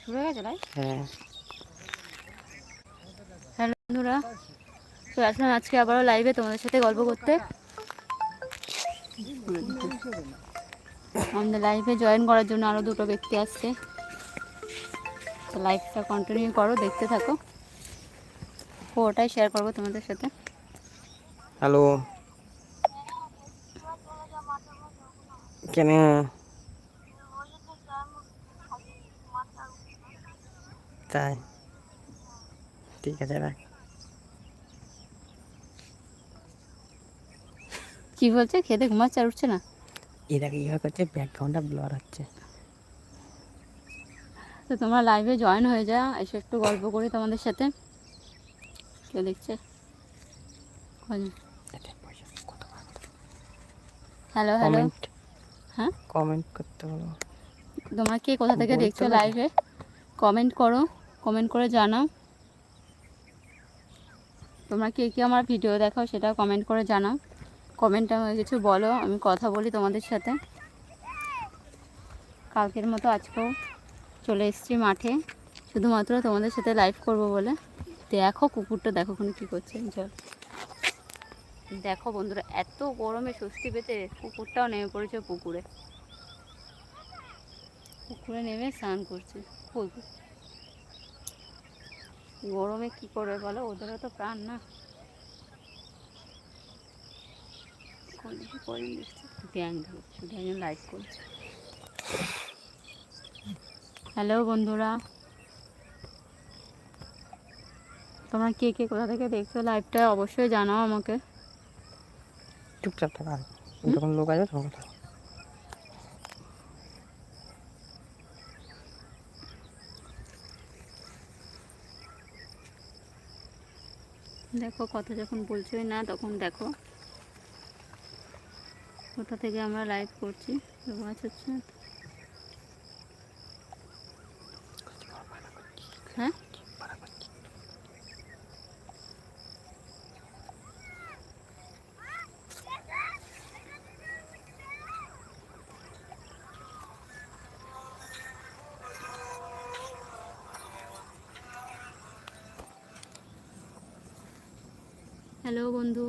শুরু হয়ে গেছে হ্যাঁ। হ্যালো বন্ধুরা তো আসলাম আজকে আবারও লাইভে তোমাদের সাথে গল্প করতে। আমাদের লাইভে জয়েন করার জন্য আরও দুটো ব্যক্তি আসছে। তো লাইভটা কন্টিনিউ করো দেখতে থাকো। ও ওটাই শেয়ার করব তোমাদের সাথে। হ্যালো কেন? তাই। ঠিক আছে রাখ কি বলছে? খেতে ঘুমাচ্ছে আর উঠছে না? করছে ব্যাকগ্রাউন্ডটা ব্লার হচ্ছে। তো তোমরা লাইভে জয়েন হয়ে যা এসে একটু গল্প করি তোমাদের সাথে। কেউ দেখছে? হ্যালো হ্যালো হ্যাঁ? কমেন্ট করতে বলো। তোমরা কে কোথা থেকে দেখছ? লাইভে কমেন্ট করো। কমেন্ট করে জানাও। তোমরা কে কে আমার ভিডিও দেখো সেটা কমেন্ট করে জানাও। কমেন্টে আমাকে কিছু বলো, আমি কথা বলি তোমাদের সাথে। কালকের মতো আজকেও চলে এসেছি মাঠে। শুধুমাত্র তোমাদের সাথে লাইভ করব বলে। দেখো কুকুরটা, দেখো ওখানে কী করছে। চল দেখো বন্ধুরা, এত গরমে স্বস্তি পেতে কুকুরটাও নেমে পড়েছে পুকুরে। পুকুরে নেমে স্নান করছে। গরমে কি করবে বলো? ওদেরও তো প্রাণ না। কদিন ব্যাং শুধু একজন লাইভ করছে। হ্যালো বন্ধুরা। তোমরা কে কে কোথা থেকে দেখছ লাইভটা অবশ্যই জানাও আমাকে। চুপচাপ থাকা যখন লোক আসবে তখন দেখো, কথা যখন বলছোই না, তখন দেখো। কোথা থেকে আমরা লাইভ করছি। মাছ হচ্ছে। হ্যাঁ? হ্যালো বন্ধু।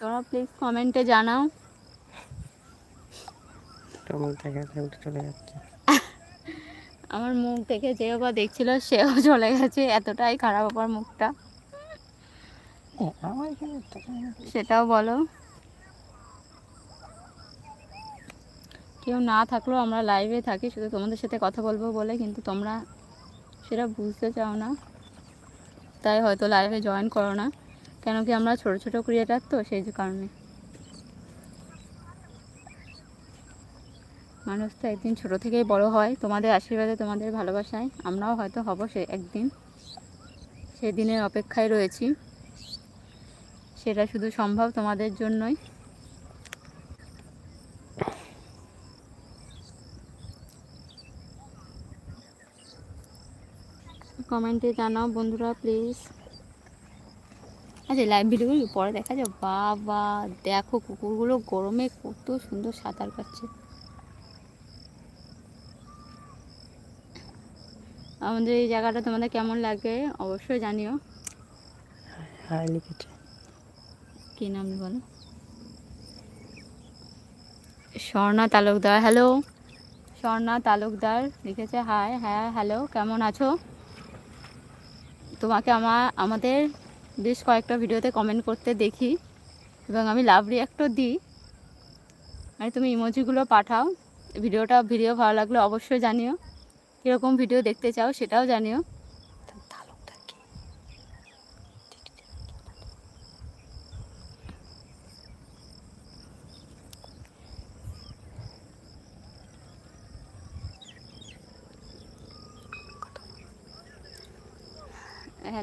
তোমরা প্লিজ কমেন্টে জানাও। চলে যাচ্ছে। আমার মুখ দেখে যে বা দেখছিল সেও চলে গেছে। এতটাই খারাপ আমার মুখটা। সেটাও বলো। কেউ না থাকলেও আমরা লাইভে থাকি শুধু তোমাদের সাথে কথা বলব বলে কিন্তু তোমরা সেটা বুঝতে চাও না। তাই হয়তো লাইভে জয়েন করো না। কেন কি আমরা ছোট ছোট ক্রিয়েটার তো, সেই কারণে। মানুষ তো একদিন ছোট থেকেই বড় হয়, তোমাদের আশীর্বাদে, তোমাদের ভালোবাসায়। আমরাও হয়তো হব সে একদিন। সেদিনের অপেক্ষায় রয়েছি। সেটা শুধু সম্ভব তোমাদের জন্যই। কমেন্টে জানাও বন্ধুরা প্লিজ আচ্ছা লাইভ ভিডিওগুলো পরে দেখা যায় বাবা দেখো কুকুরগুলো গরমে কত সুন্দর সাঁতার কাটছে। আমাদের এই জায়গাটা তোমাদের কেমন লাগে অবশ্যই জানিও। হ্যাঁ কি নাম বলো? স্বর্ণা তালুকদার হ্যালো স্বর্ণা তালুকদার লিখেছে হাই হ্যাঁ হ্যালো কেমন আছো? তোমাকে আমার, আমাদের বেশ কয়েকটা ভিডিওতে কমেন্ট করতে দেখি এবং আমি লাভ রিয়াক্টও দিই। আর তুমি ইমোজিগুলো পাঠাও। ভিডিওটা ভিডিও ভালো লাগলে অবশ্যই জানিও। কীরকম ভিডিও দেখতে চাও সেটাও জানিও তার তালুকদার কি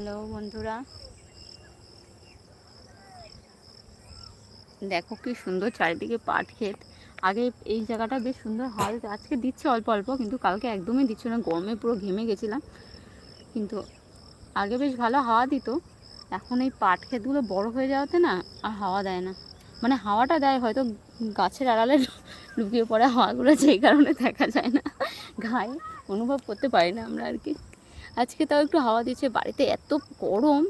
হ্যালো বন্ধুরা। দেখো কি সুন্দর চারিদিকে পাট ক্ষেত। আগে এই জায়গাটা বেশ সুন্দর হাল আজকে দিচ্ছে অল্প অল্প, কিন্তু কালকে একদমই দিচ্ছে না। গরমে পুরো ঘেমে গেছিলাম। কিন্তু আগে বেশ ভালো হাওয়া দিত। এখন এই পাট ক্ষেতগুলো বড় হয়ে যাওয়াতে না আর হাওয়া দেয় না। মানে হাওয়াটা দেয়, হয়তো গাছের আড়ালে লুকিয়ে পড়ে হাওয়াগুলো যেই কারণে দেখা যায় না। গায়ে অনুভব করতে পারি না আমরা আর কি। আজকে তাও একটু হাওয়া দিচ্ছে বাড়িতে এত গরম।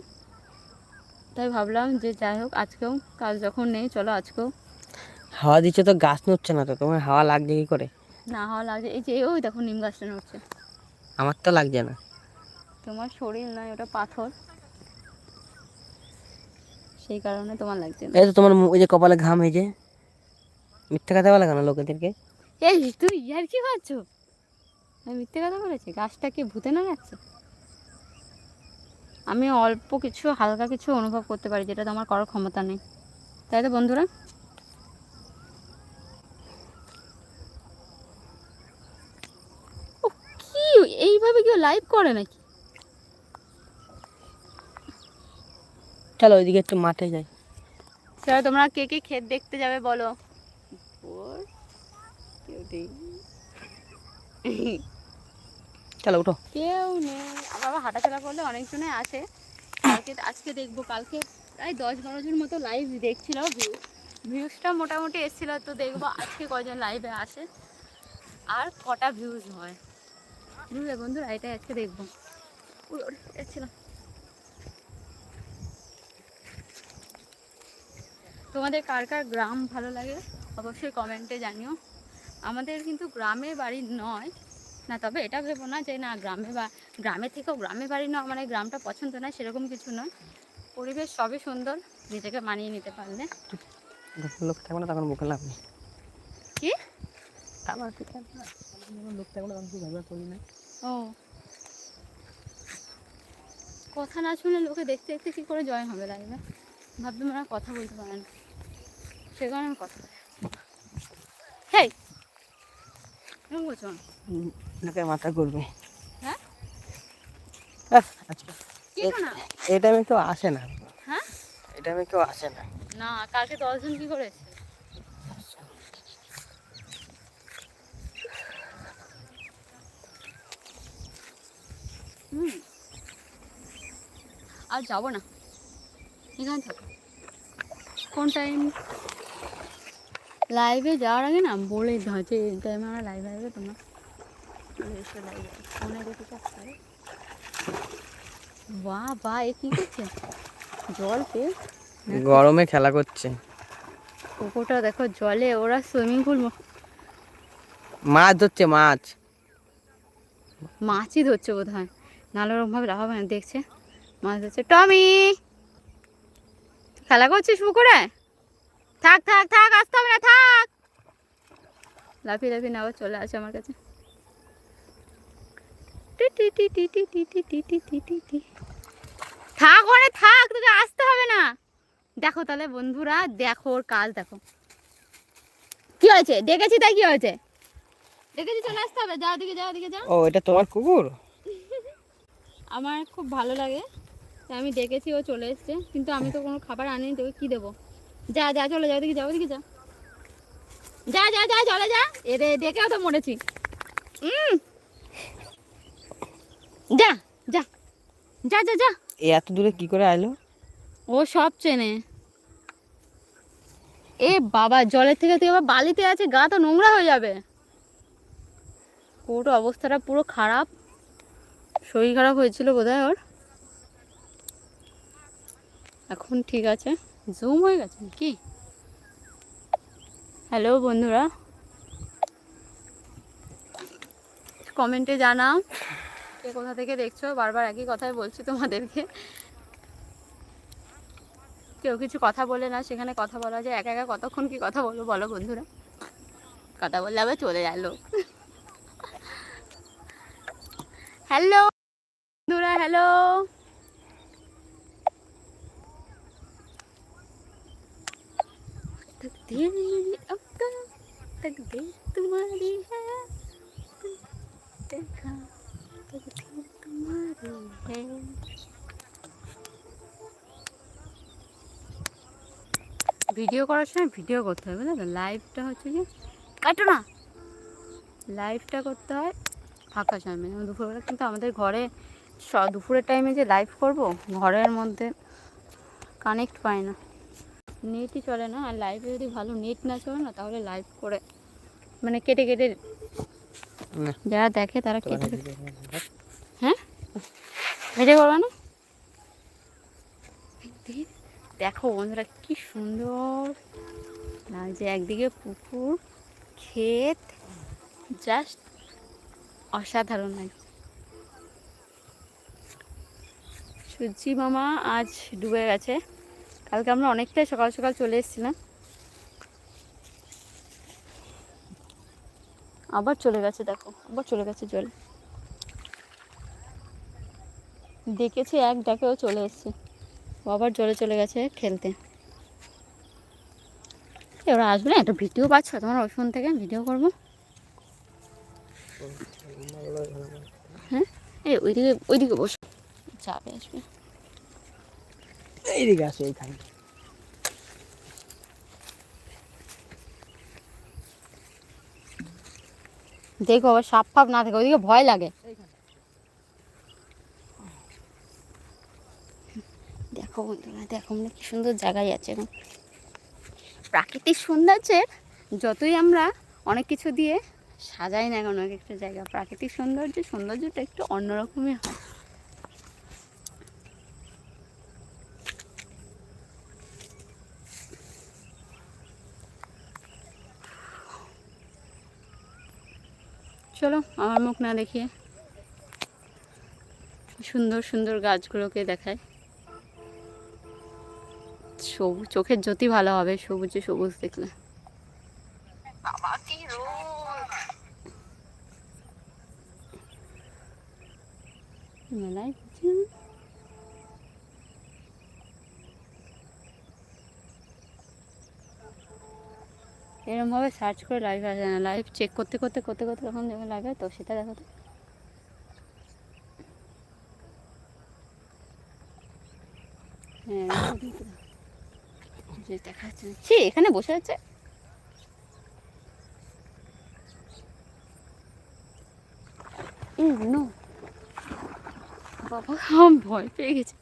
তাই ভাবলাম যে যাই হোক আজকেও কাজ যখন নেই চলো আজকেও। হাওয়া দিচ্ছে তো গাছ নড়ছে না তো তোমার হাওয়া লাগছে কি করে? না হাওয়া লাগছে এই যে ওই দেখো নিম গাছটা নড়ছে। আমার তো লাগছে না। তোমার শরীর নয় ওটা পাথর। সেই কারণে তোমার লাগছে না। এই তো তোমার ওই যে কপালে ঘাম হয়েছে মিথ্যা কথা বলে কেন লোকেদেরকে? এই তুমি ইয়ার কি ভাবছ আমি মিথ্যে কথা বলেছি? গাছটা কি ভূতে না যাচ্ছে আমি অল্প কিছু হালকা কিছু অনুভব করতে পারি যেটা তো আমার করার ক্ষমতা নেই। তাই তো বন্ধুরা? ও কি? এইভাবে কেউ লাইভ করে নাকি? চলো ওইদিকে একটু মাঠে যাই। চলো তোমরা কে কে ক্ষেত দেখতে যাবে বলো? কেউ নেই। চলো, উঠো। কেউ নেই। আবার হাঁটাচলা করলে অনেকজনে আসে। কালকে, আজকে দেখব, কালকে প্রায় দশ বারো জন মতো লাইভ দেখছিল ভিউ ভিউজটা মোটামুটি এসেছিল, তো দেখব আজকে কজন লাইভে আসে আর কটা ভিউজ হয়। বুঝলে বন্ধুরা, এটাই আজকে দেখব। উড়ে তোমাদের কার কার গ্রাম ভালো লাগে, অবশ্যই কমেন্টে জানিও। আমাদের কিন্তু গ্রামে বাড়ি নয় না তবে এটা ভেবো না যে না গ্রামে বা গ্রামে থেকেও গ্রামে বাড়ি না মানে গ্রামটা পছন্দ নয় সেরকম কিছু নয়। পরিবেশ সবই সুন্দর নিজেকে মানিয়ে নিতে পারলে। লোক থাকবে না তখন মুখে লাভ নেই। কি? আমার ঠিক আছে লোক থাকবে না তখন কি ঝগড়া করি না? ও। কথা না শুনে লোকে দেখতে দেখতে কী করে জয় হবে লাইভে ভাববে মনে কথা বলতে পারে না। সে কারণে আমি কথা। হেই! এরকম করছ লোকের মাথা ঘুরবে। হ্যাঁ? আচ্ছা। এই টাইমে কেউ আসে না। হ্যাঁ? এই টাইমে কেউ আসে না। না কালকে দশজন কি করে হুম। আর যাব না। এখানে থাকো। কোন টাইম লাইভে যাওয়ার আগে না বলে দাও যে এই টাইমে আমরা লাইভে আসবে তোমরা এসে লাইভে ফোনে দেখে চাচ্ছে বাহ বাহ এ কী করছে? জল গরমে খেলা করছে। পুকুরটা দেখো জলে ওরা সুইমিং পুল মাছ ধরছে মাছ। মাছই ধরছে বোধ হয় নাহলে ওরকমভাবে রাখা হবে না দেখছে? মাছ ধরছে। টমি! খেলা করছিস পুকুরে? থাক থাক থাক আসতে হবে না থাক! লাফি লাফি না আবার চলে আসে আমার কাছে। টি টি টি টি টি টি। থাক ওরে থাক তোকে আসতে হবে না দেখো তাহলে বন্ধুরা দেখো ওর কাজ দেখো কি হয়েছে দেখেছি তাই কি হয়েছে দেখেছি চলে আসতে হবে যাও দিকে যাও দিকে যাও ও এটা তোমার কুকুর আমার খুব ভালো লাগে আমি দেখেছি ও চলে এসছে কিন্তু আমি তো কোনো খাবার আনিনি তোকে কি দেবো যা যা চলে যাও দিকে যাও দিকে যা যা যা যা চলে যা এরে দেখেও তো মরেছি উম। যা যা যা যা যা। এ এত দূরে কি করে আইলো? ও সব চেনে। এ বাবা জলের থেকে তুই আবার বালিতে আছে গা তো নোংরা হয়ে যাবে। পুরো অবস্থাটা পুরো খারাপ। শরীর খারাপ হয়েছিল বোধহয় ওর। এখন ঠিক আছে। জুম হয়ে গেছে কি হ্যালো বন্ধুরা। কমেন্টে জানাও। কে কোথা থেকে দেখছো বারবার একই কথাই বলছি তোমাদেরকে কেউ কিছু কথা বলে না সেখানে কথা বলা যায় একা একা কতক্ষণ কি কথা বলবো বলো বন্ধুরা কথা বললে আবার চলে যায় লোক হ্যালো বন্ধুরা হ্যালো तकदीर आपका तकदीर तुम्हारी है ভিডিও করার সময় ভিডিও করতে হবে তো লাইভটা হচ্ছে যে কাটো না। লাইভটা করতে হয় ফাঁকা সময়। যেমন দুপুরবেলা কিন্তু আমাদের ঘরে স- দুপুরের টাইমে যে লাইভ করব ঘরের মধ্যে কানেক্ট পায় না। নেটই চলে না। আর লাইভে যদি ভালো নেট না চলে না তাহলে লাইভ করে মানে কেটে কেটে না যারা দেখে তারা কেটে হ্যাঁ। ভিডিও করবে না? দেখো বন্ধুরা কি সুন্দর লাগছে। একদিকে পুকুর ক্ষেত জাস্ট অসাধারণ লাগছে। সূর্যি মামা আজ ডুবে গেছে। কালকে আমরা অনেকটাই সকাল সকাল চলে এসেছিলাম। আবার চলে গেছে, দেখো, আবার চলে গেছে জলে। দেখেছি এক ডাকেও চলে এসছে। আবার জলে চলে গেছে খেলতে। ওরা আসবে না? একটা ভিডিও পাচ্ছ, তোমার ওই ফোন থেকে ভিডিও করব। হ্যাঁ? এই, ওইদিকে ওইদিকে বসো। যাবে, আসবে। এইদিকে আসো, এইখানে। দেখো আবার সাপ ফাপ না থাকে ওইদিকে ভয় লাগে। দেখো বন্ধুরা, দেখো মানে কি সুন্দর জায়গায় আছে প্রাকৃতিক সৌন্দর্যের যতই আমরা অনেক কিছু দিয়ে সাজাই না অনেক একটা জায়গা, প্রাকৃতিক সৌন্দর্য, সৌন্দর্যটা একটু অন্যরকমই হয়। চলো আমার মুখ না দেখিয়ে। সুন্দর সুন্দর গাছগুলোকে দেখায়। সবুজ চোখের জ্যোতি ভালো হবে সবুজে সবুজ দেখলে। মেলায় এরমভাবে সার্চ করে লাইভ আসে না। লাইভ চেক করতে করতে করতে করতে তখন যখন লাগে তো সেটা দেখো তো। হ্যাঁ এখানে বসে আছে। বাবা, ভয় পেয়ে গেছি।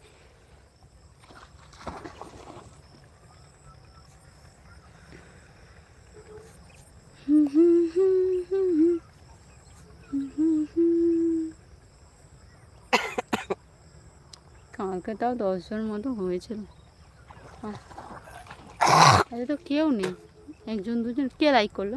কালকে তাও দশজন মতো হয়েছিল। আরে তো কেউ নেই। একজন দুজন কে লাইক করল?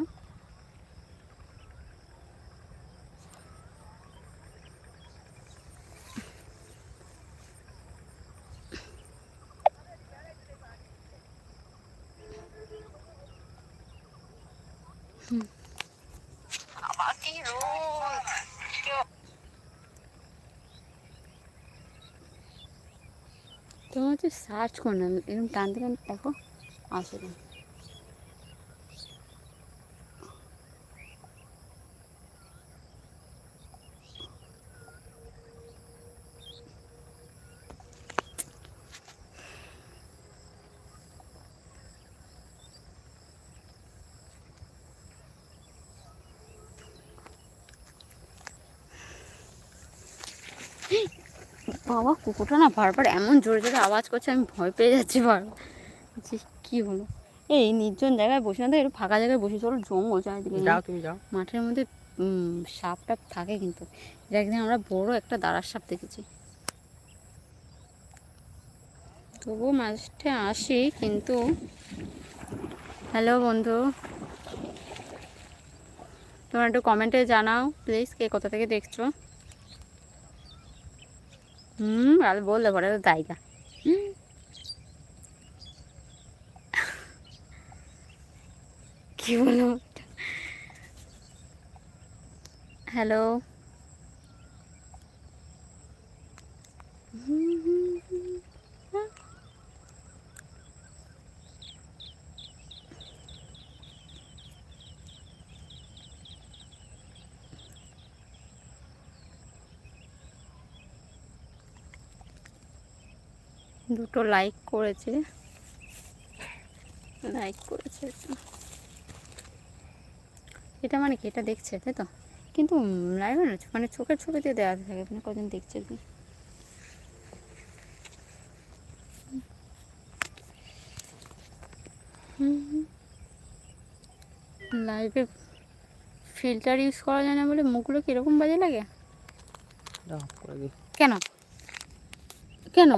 তোমার হচ্ছে সার্চ করে না এরকম টানতে টানতে দেখো আসলে বাবা কুকুরটা না বারবার এমন জোরে জোরে আওয়াজ করছে আমি ভয় পেয়ে যাচ্ছি বারবার। যে কী হলো? এই নির্জন জায়গায় বসে না তো একটু ফাঁকা জায়গায় বসে চলো জঙ্গল চারিদিকে যাও তুমি যাও। মাঠের মধ্যে সাপ টাপ থাকে কিন্তু। একদিন আমরা বড় একটা দাঁড়ার সাপ দেখেছি। তবুও মাঝে আসি কিন্তু হ্যালো বন্ধু। তোমরা একটু কমেন্টে জানাও প্লিজ কে কোথা থেকে দেখছ? হুম আর বললে পরে তো জায়গা কি বলব হ্যালো দুটো লাইক করেছে। লাইক করেছে এটা। মানে কি? এটা দেখছে তাই তো? কিন্তু লাইভ না মানে চোখের ছবি দিয়ে দেওয়া থাকে মানে কজন দেখছে কি লাইভে ফিল্টার ইউজ করা যায় না বলে মুখগুলো কীরকম বাজে লাগে? কেন? কেন?